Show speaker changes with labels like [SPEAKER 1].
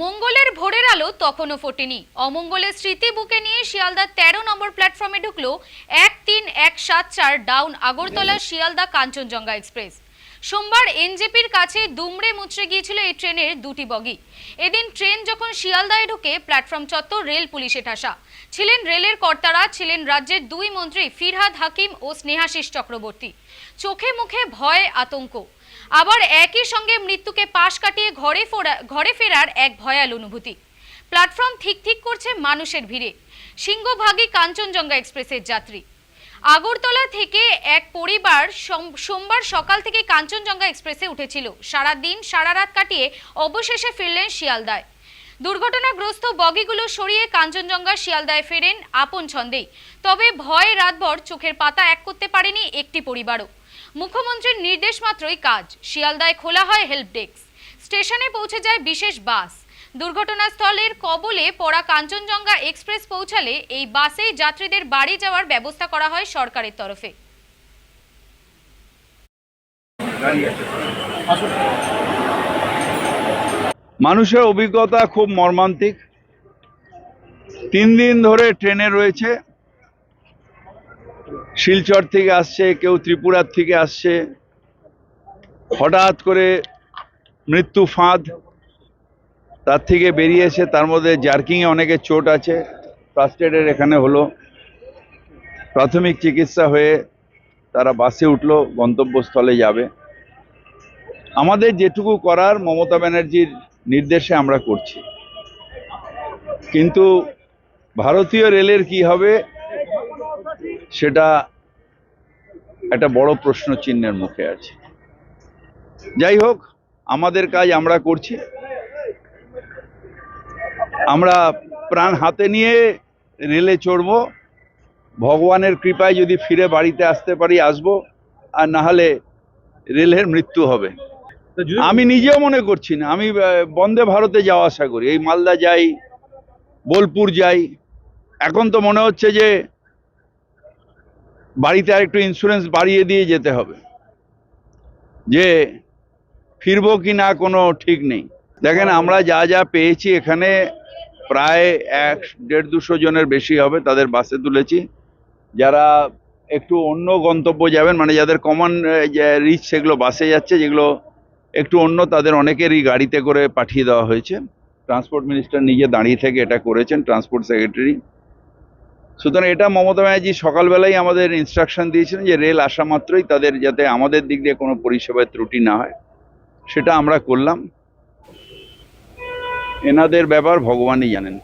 [SPEAKER 1] মঙ্গলের ভোরের আলো তখনও ফোটেনি। অমঙ্গলের স্মৃতি বুকে নিয়ে শিয়ালদা তেরো নম্বর প্ল্যাটফর্মে ঢুকলো এক তিন এক সাত চার ডাউন আগরতলা শিয়ালদা কাঞ্চনজঙ্ঘা এক্সপ্রেস। সোমবার এনজেপির কাছে দুমড়ে মুচড়ে গিয়েছিল এই ট্রেনের দুটি বগি। এদিন ট্রেন যখন শিয়ালদায় ঢুকে, প্ল্যাটফর্ম চত্বর রেল পুলিশে ঠাসা। ছিলেন রেলের কর্তারা, ছিলেন রাজ্যের দুই মন্ত্রী ফিরহাদ হাকিম ও স্নেহাশিস চক্রবর্তী। চোখে মুখে ভয়, আতঙ্ক। আবার একই সঙ্গে মৃত্যুকে পাশ কাটিয়ে ঘরে ফোরা, ঘরে ফেরার এক ভয়াল অনুভূতি। প্ল্যাটফর্ম ঠিক ঠিক করছে মানুষের ভিড়ে। সিংহভাগী কাঞ্চনজঙ্ঘা এক্সপ্রেসের যাত্রী। আগরতলা থেকে এক পরিবার সোম- সোমবার সকাল থেকে কাঞ্চনজঙ্ঘা এক্সপ্রেসে উঠেছিল। সারা দিন সারা রাত কাটিয়ে অবশেষে ফিরলেন শিয়ালদায়। দুর্ঘটনাগ্রস্ত বগিগুলো সরিয়ে কাঞ্চনজঙ্ঘা শিয়ালদায় ফেরেন আপন ছন্দেই তবে ভয়ে রাতভর চোখের পাতা এক করতে পারেনি একটি পরিবারও। মুখ্যমন্ত্রীর নির্দেশ মাত্রই কাজ। শিয়ালদায় খোলা হয় হেল্প ডেস্ক। স্টেশনে পৌঁছে যায় বিশেষ বাস। দুর্ঘটনাস্থলের কবলে পড়া কাঞ্চনজঙ্ঘা এক্সপ্রেস পৌঁছালে এই বাসেই যাত্রীদের বাড়ি যাওয়ার ব্যবস্থা করা হয় সরকারের তরফে।
[SPEAKER 2] মানুষের অভিজ্ঞতা খুব মর্মান্তিক। তিন দিন ধরে ট্রেনে রয়েছে। শিলচর থেকে আসছে, কেউ ত্রিপুরার থেকে আসছে। হঠাৎ করে মৃত্যু ফাঁদ। তার থেকে বেরিয়েছে তার মধ্যে জার্কিংয়ে অনেকের চোট আছে ফার্স্ট এডের এখানে হলো। প্রাথমিক চিকিৎসা হয়ে তারা বাসে উঠল, গন্তব্যস্থলে যাবে। আমাদের যেটুকু করার মমতা ব্যানার্জির নির্দেশে আমরা করছি। কিন্তু ভারতীয় রেলের কি হবে, সেটা একটা বড় প্রশ্ন চিহ্নের মুখে আছে। যাই হোক, আমাদের কাজ আমরা করছি। আমরা প্রাণ হাতে নিয়ে রেলে চড়ব। ভগবানের কৃপায় যদি ফিরে বাড়িতে আসতে পারি আসব। আর না হলে রেলের মৃত্যু হবে। আমি নিজেও মনে করছি না। আমি বন্দে ভারতে যাওয়া আশা করি। এই মালদা যাই বোলপুর যাই। এখন তো মনে হচ্ছে যে বাড়িতে আর একটু ইন্স্যুরেন্স বাড়িয়ে দিয়ে যেতে হবে। যে ফিরবো কি না কোনো ঠিক নেই। দেখেন আমরা যা যা পেয়েছি এখানে প্রায় এক দেড় দুশো জনের বেশি হবে, তাদের বাসে তুলেছি। যারা একটু অন্য গন্তব্য যাবেন মানে যাদের কমন রিচ সেগুলো বাসে যাচ্ছে, যেগুলো একটু অন্য, তাদের অনেকেরই গাড়িতে করে পাঠিয়ে দেওয়া হয়েছে। ট্রান্সপোর্ট মিনিস্টার নিজে দাঁড়িয়ে থেকে এটা করেছেন ট্রান্সপোর্ট সেক্রেটারি সুতরাং এটা মমতা ব্যানার্জি সকালবেলায় আমাদের ইনস্ট্রাকশন দিয়েছিলেন যে রেল আসা মাত্রই তাদের যাতে আমাদের দিক দিয়ে কোনো পরিষেবায় ত্রুটি না হয়। সেটা আমরা করলাম। এনাদের ব্যাপার ভগবানই জানেন।